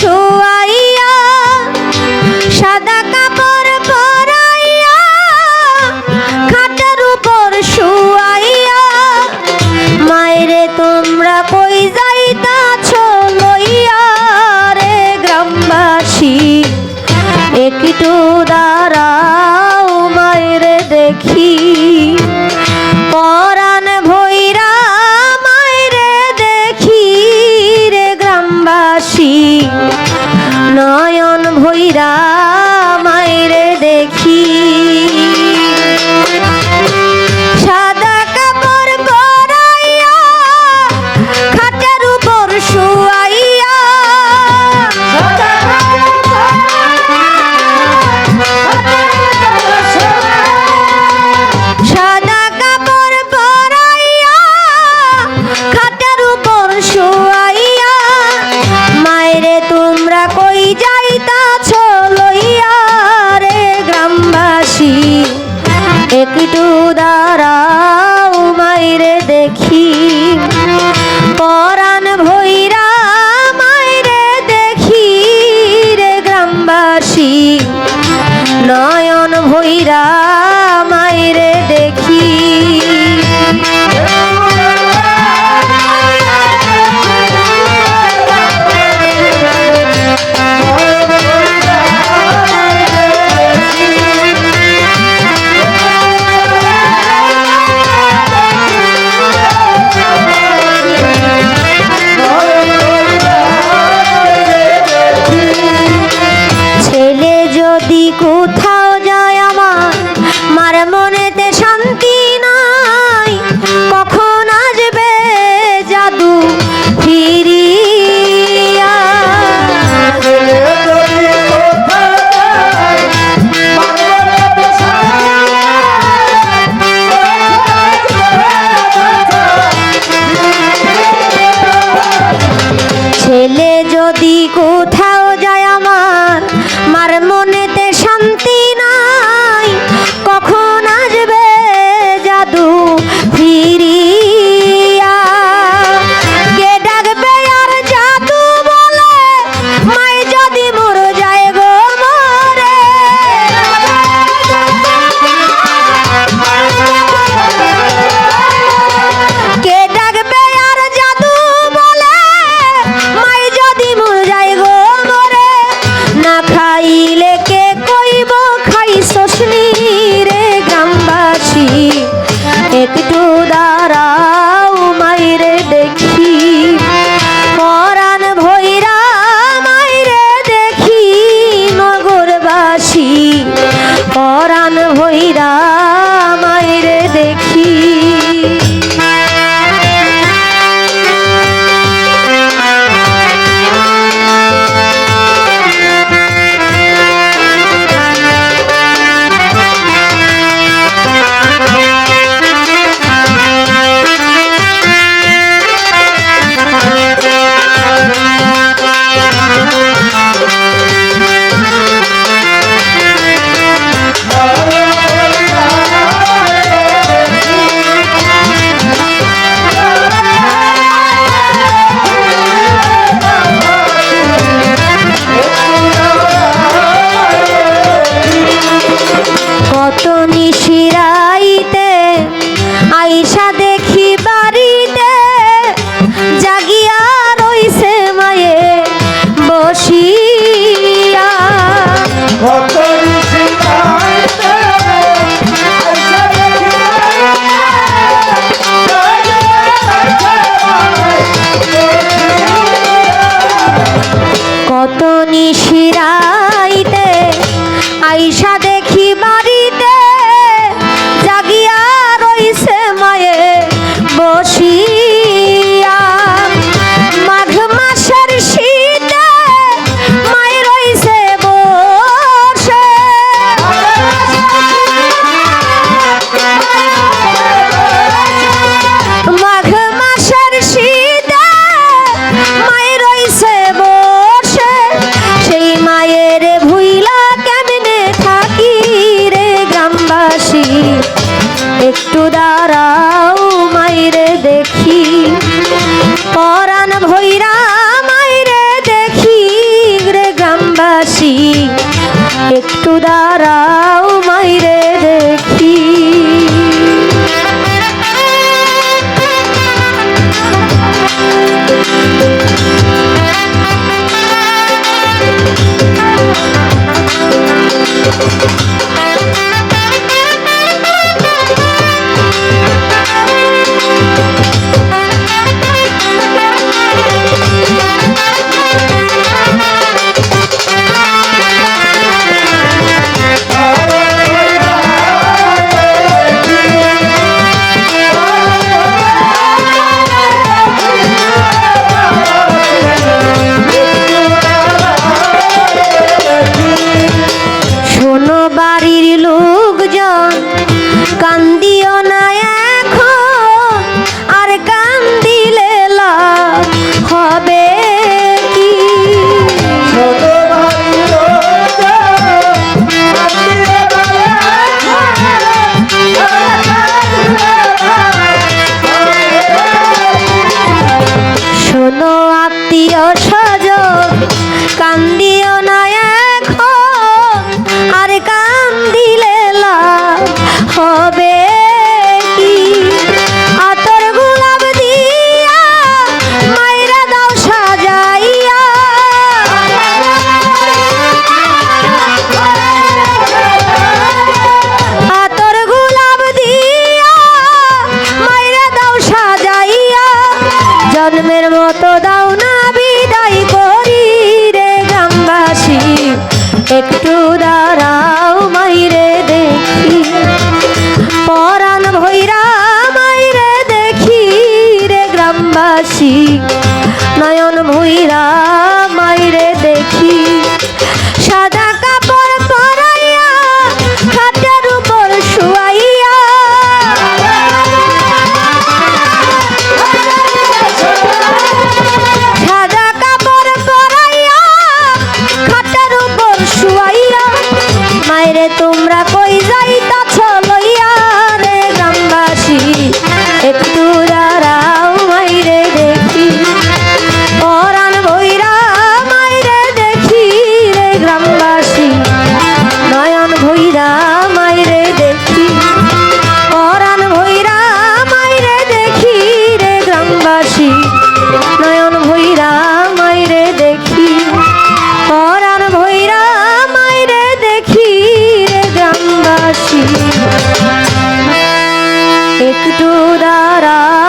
শোয়াইয়া, সাদা কাপড় পরাইয়া, খাটার উপর শোয়াইয়া, মায়েরে তোমরা কই যাইতাছ লইয়া রে গ্রামবাসী? একটু দা নয়ন ভৈরা কোথাও যায় আমার মার মনে প্রাণ ভৈরা 아, দাঁড়াও মাইরে দেখি। শোনো কান্দিও না একটু একটু দাঁড়া